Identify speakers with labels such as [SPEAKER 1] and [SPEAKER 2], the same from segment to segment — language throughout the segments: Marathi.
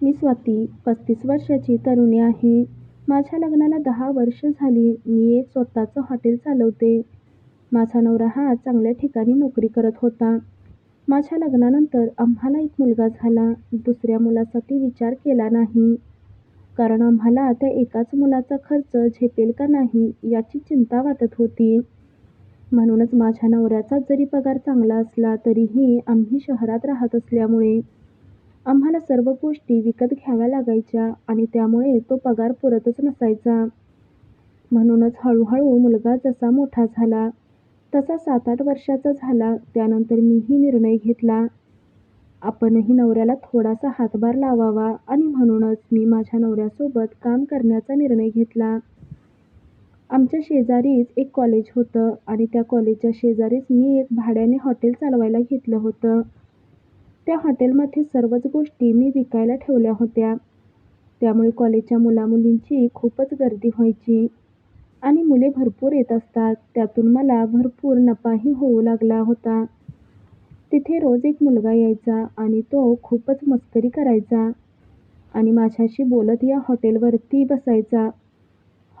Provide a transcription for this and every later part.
[SPEAKER 1] मी स्वाती पस्तीस वर्षाची तरुणी आहे. माझ्या लग्नाला दहा वर्षं झाली. मी एक स्वतःचं हॉटेल चालवते. माझा नवरा हा चांगल्या ठिकाणी नोकरी करत होता. माझ्या लग्नानंतर आम्हाला एक मुलगा झाला. दुसऱ्या मुलासाठी विचार केला नाही. कारण आम्हाला त्या एकाच मुलाचा खर्च झेपेल का नाही याची चिंता वाटत होती. म्हणूनच माझ्या नवऱ्याचा जरी पगार चांगला असला तरीही आम्ही शहरात राहत असल्यामुळे आम्हाला सर्व गोष्टी विकत घ्याव्या लागायच्या आणि त्यामुळे तो पगार पुरतच नसायचा. म्हणूनच हळूहळू मुलगा जसा मोठा झाला तसा सात-आठ वर्षाचा झाला त्यानंतर मीही निर्णय घेतला, आपणही नवऱ्याला थोडासा हातभार लावावा आणि म्हणूनच मी माझ्या नवऱ्यासोबत काम करण्याचा निर्णय घेतला. आमच्या शेजारीच एक कॉलेज होतं आणि त्या कॉलेजच्या शेजारीच मी एक भाड्याने हॉटेल चालवायला घेतलं होतं. त्या हॉटेलमध्ये सर्वच गोष्टी मी विकायला ठेवल्या होत्या. त्यामुळे कॉलेजच्या मुलामुलींची खूपच गर्दी व्हायची आणि मुले भरपूर येत असतात. त्यातून मला भरपूर नफाही होऊ लागला होता. तिथे रोज एक मुलगा यायचा आणि तो खूपच मस्करी करायचा आणि माझ्याशी बोलत या हॉटेलवरती बसायचा.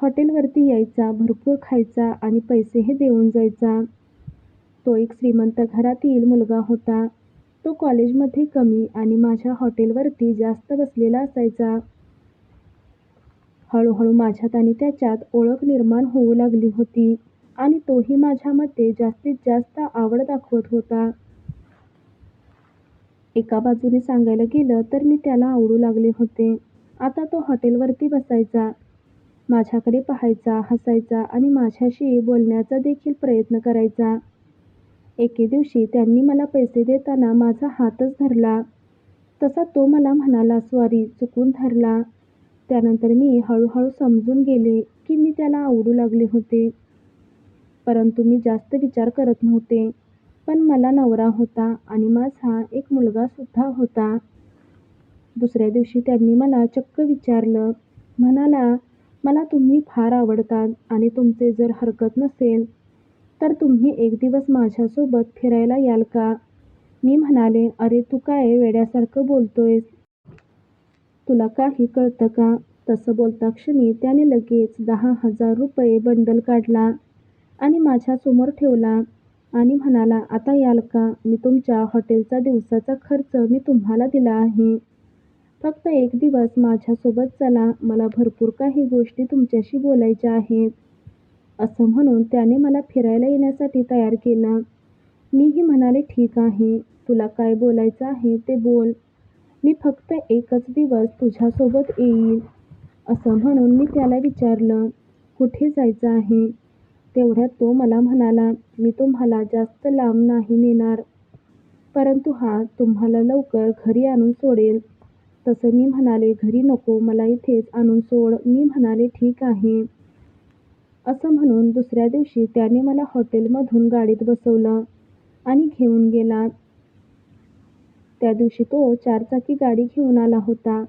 [SPEAKER 1] हॉटेलवरती यायचा, भरपूर खायचा आणि पैसेही देऊन जायचा. तो एक श्रीमंत घरातील मुलगा होता. तो कॉलेजमध्ये कमी आणि माझ्या हॉटेलवरती जास्त बसलेला असायचा. हळूहळू माझ्यात आणि त्याच्यात ओळख निर्माण होऊ लागली होती आणि तोही माझ्यामध्ये जास्तीत जास्त आवड दाखवत होता. एका बाजूने सांगायला गेलं तर मी त्याला आवडू लागले होते. आता तो हॉटेलवरती बसायचा, माझ्याकडे पाहायचा, हसायचा आणि माझ्याशी बोलण्याचा देखील प्रयत्न करायचा. एके दिवशी त्यांनी मला पैसे देताना माझा हातच धरला. तसा तो मला म्हणाला सॉरी चुकून धरला. त्यानंतर मी हळूहळू समजून गेले की मी त्याला आवडू लागले होते. परंतु मी जास्त विचार करत नव्हते. पण मला नवरा होता आणि माझा एक मुलगासुद्धा होता. दुसऱ्या दिवशी त्यांनी मला चक्क विचारलं, म्हणाला मला तुम्ही फार आवडतात आणि तुमचे जर हरकत नसेल तर तुम्ही एक दिवस माझ्यासोबत फिरायला याल का? मी म्हणाले अरे तू काय वेड्यासारखं बोलतोयस? तुला काही कळतं का? तसं बोलताक्षणी त्याने लगेच दहा हजार रुपये बंडल काढला आणि माझ्यासमोर ठेवला आणि म्हणाला आता याल का? मी तुमच्या हॉटेलचा दिवसाचा खर्च मी तुम्हाला दिला आहे. फक्त एक दिवस माझ्यासोबत चला मला भरपूर काही गोष्टी तुमच्याशी बोलायच्या आहेत. असं म्हणून त्याने मला फिरायला येण्यासाठी तयार केलं. मीही म्हणाले ठीक आहे, तुला काय बोलायचं आहे ते बोल. मी फक्त एकच दिवस तुझ्यासोबत येईन. असं म्हणून मी त्याला विचारलं, कुठे जायचं आहे? तेवढ्यात तो मला म्हणाला, मी तुम्हाला जास्त लांब नाही नेणार. परंतु हा तुम्हाला लवकर घरी आणून सोडेल. तसं मी म्हणाले घरी नको मला इथेच आणून सोड. मी म्हणाले ठीक आहे. असं म्हणून दुसऱ्या दिवशी त्याने मला हॉटेलमधून गाडीत बसवलं आणि घेऊन गेला. त्या दिवशी तो चारचाकी गाडी घेऊन आला होता.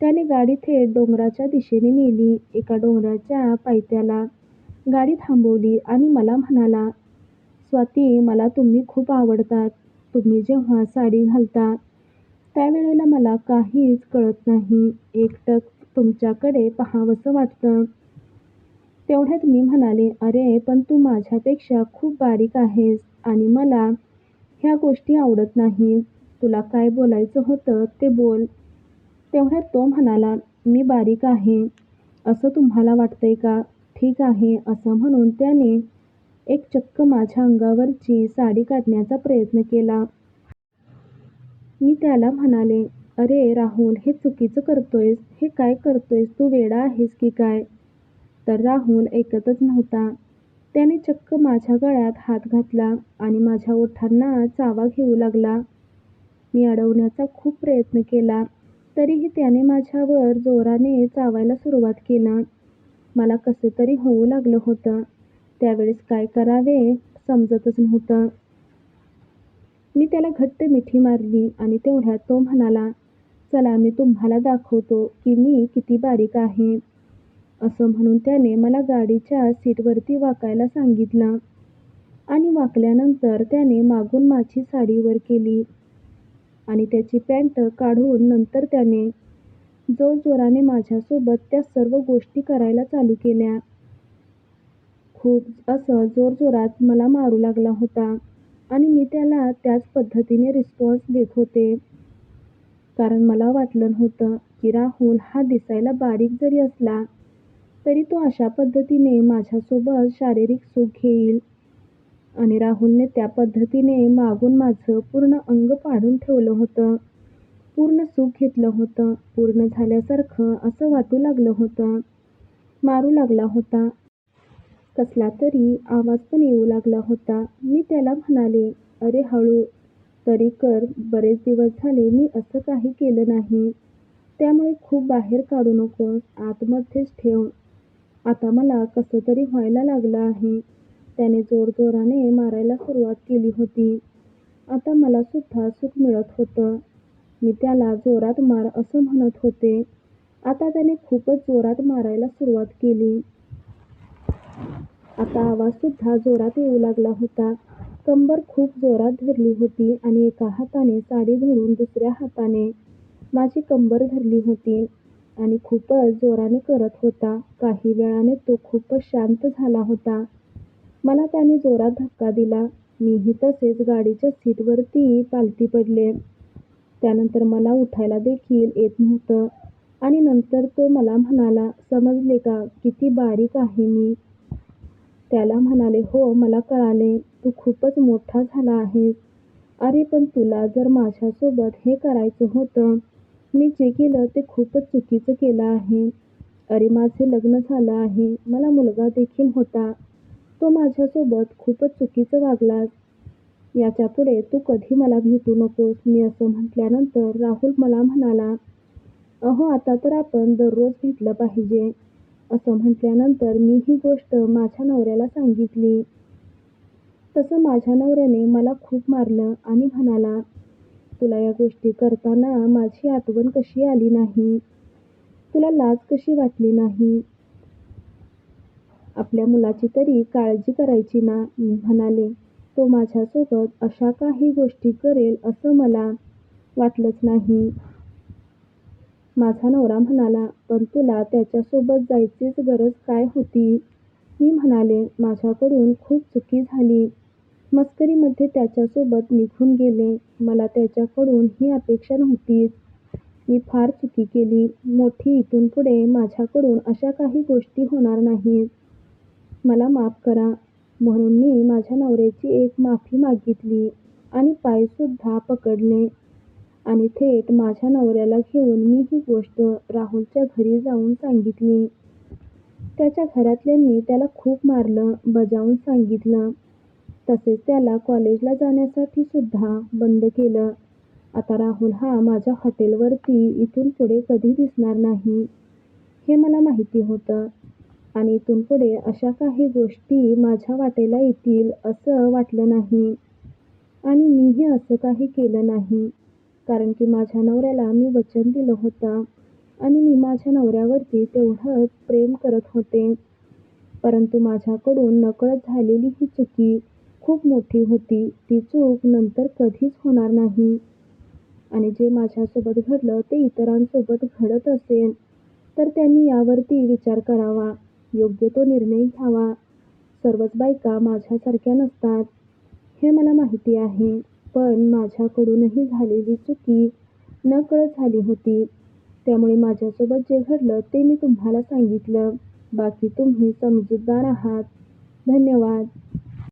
[SPEAKER 1] त्याने गाडी थेट डोंगराच्या दिशेने नेली. एका डोंगराच्या पायथ्याला गाडी थांबवली आणि मला म्हणाला, स्वाती मला तुम्ही खूप आवडतात. तुम्ही जेव्हा साडी घालता त्यावेळेला मला काहीच कळत नाही. एकटक तुमच्याकडे पाहावंसं वाटतं. तेवढ्यात मी म्हणाले अरे पण तू माझ्यापेक्षा खूप बारीक आहेस आणि मला ह्या गोष्टी आवडत नाहीत. तुला काय बोलायचं होतं ते बोल. तेवढ्यात तो म्हणाला, मी बारीक आहे असं तुम्हाला वाटतंय का? ठीक आहे. असं म्हणून त्याने एक चक्क माझ्या अंगावरची साडी काढण्याचा प्रयत्न केला. मी त्याला म्हणाले, अरे राहुल हे चुकीचं करतोयस. हे काय करतोयस तू वेडा आहेस की काय? तर राहुल ऐकतच नव्हता. त्याने चक्क माझ्या गळ्यात हात घातला आणि माझ्या ओठांना चावा घेऊ लागला. मी अडवण्याचा खूप प्रयत्न केला तरीही त्याने माझ्यावर जोराने चावायला सुरुवात केलं. मला कसेतरी होऊ लागलं होतं. त्यावेळेस काय करावे समजतच नव्हतं. मी त्याला घट्ट मिठी मारली आणि तेवढ्यात तो म्हणाला, चला मी तुम्हाला दाखवतो की मी किती बारीक आहे. असं म्हणून त्याने मला गाडीच्या सीटवरती वाकायला सांगितला आणि वाकल्यानंतर त्याने मागून माझी साडी वर केली आणि त्याची पॅन्ट काढून नंतर त्याने जोरजोराने माझ्यासोबत त्या सर्व गोष्टी करायला चालू केल्या. खूप असं जोरजोरात मला मारू लागला होता आणि मी त्याला त्याच पद्धतीने रिस्पॉन्स देत होते. कारण मला वाटलं नव्हतं की राहुल हा दिसायला बारीक जरी असला तरी तो अशा पद्धतीने माझ्यासोबत शारीरिक सुख घेईल आणि राहुलने त्या पद्धतीने मागून माझं पूर्ण अंग पाडून ठेवलं होतं. पूर्ण सुख घेतलं होतं. पूर्ण झाल्यासारखं असं वाटू लागलं होतं. मारू लागला होता. कसला तरी आवाज पण येऊ लागला होता. मी त्याला म्हणाले, अरे हळू तरी कर बरेच दिवस झाले मी असं काही केलं नाही. त्यामुळे खूप बाहेर काढू नकोस. आतमध्येच ठेव. आता मला कसं तरी व्हायला लागलं आहे. त्याने जोरजोराने मारायला सुरुवात केली होती. आता मला सुद्धा सुख मिळत होतं. मी त्याला जोरात मार असं म्हणत होते. आता त्याने खूपच जोरात मारायला सुरुवात केली. आता आवाज सुद्धा जोरात येऊ लागला होता. कंबर खूप जोरात धरली होती आणि एका हाताने साडी धरून दुसऱ्या हाताने माझी कंबर धरली होती आणि खूपच जोराने करत होता. काही वेळाने तो खूपच शांत झाला होता. मला त्याने जोरात धक्का दिला. मीही तसेच गाडीच्या सीटवरती पालथी पडले. त्यानंतर मला उठायला देखील येत नव्हतं आणि नंतर तो मला म्हणाला, समजले का किती बारीक आहे मी? त्याला म्हणाले, हो मला कळाले तू खूपच मोठा झाला आहेस. अरे पण तुला जर माझ्यासोबत हे करायचं होतं. मी जे केलं ते खूपच चुकीचं केलं आहे. अरे माझे लग्न झालं आहे. मला मुलगा देखील होता. तो माझ्यासोबत खूपच चुकीचं वागलास. याच्यापुढे तू कधी मला भेटू नकोस. मी असं म्हटल्यानंतर राहुल मला म्हणाला, अहो आता तर आपण दररोज भेटलं पाहिजे. असं म्हटल्यानंतर मी ही गोष्ट माझ्या नवऱ्याला सांगितली. तसं माझ्या नवऱ्याने मला खूप मारलं आणि म्हणाला, तुला या गोष्टी करताना माझी आठवण कशी आली नाही? तुला लाज कशी वाटली नाही? आपल्या मुलाची तरी काळजी करायची ना? मी म्हणाले, तो माझ्यासोबत अशा काही गोष्टी करेल असं मला वाटलंच नाही. माझा नवरा म्हणाला, पण तुला त्याच्यासोबत जायचीच गरज काय होती? मी म्हणाले, माझ्याकडून खूप चुकी झाली. मस्करीमध्ये त्याच्यासोबत निघून गेले. मला त्याच्याकडून ही अपेक्षा नव्हतीच. मी फार चुकी केली मोठी इथून पुढे माझ्याकडून अशा काही गोष्टी होणार नाहीत. मला माफ करा. म्हणून मी माझ्या नवऱ्याची एक माफी मागितली आणि पायसुद्धा पकडले आणि थेट माझ्या नवऱ्याला घेऊन मी ही गोष्ट राहुलच्या घरी जाऊन सांगितली. त्याच्या घरातल्यांनी त्याला खूप मारलं, बजावून सांगितलं. तसेच त्याला कॉलेजला जाण्यासाठी सुद्धा बंद केलं. आता राहुल हा माझ्या हॉटेलवरती इथून पुढे कधी दिसणार नाही, हे मला माहिती होतं आणि इथून पुढे अशा काही गोष्टी माझ्या वाटेला येतील असं वाटलं नाही आणि मीही असं काही केलं नाही. कारण की माझ्या नवऱ्याला मी वचन दिलं होतं आणि मी माझ्या नवऱ्यावरती तेवढंच प्रेम करत होते. परंतु माझ्याकडून नकळत झालेली ही चुकी खूप मोठी होती. ती चूक नंतर कधीच होणार नाही आणि जे माझ्यासोबत घडलं ते इतरांसोबत घडत असेल तर त्यांनी यावरती विचार करावा, योग्य तो निर्णय घ्यावा. सर्वच बायका माझ्यासारख्या नसतात, हे मला माहिती आहे. पण माझ्याकडूनही झालेली चुकी नकळत झाली होती. त्यामुळे माझ्यासोबत जे घडलं ते मी तुम्हाला सांगितलं. बाकी तुम्ही समजूतदार आहात. धन्यवाद.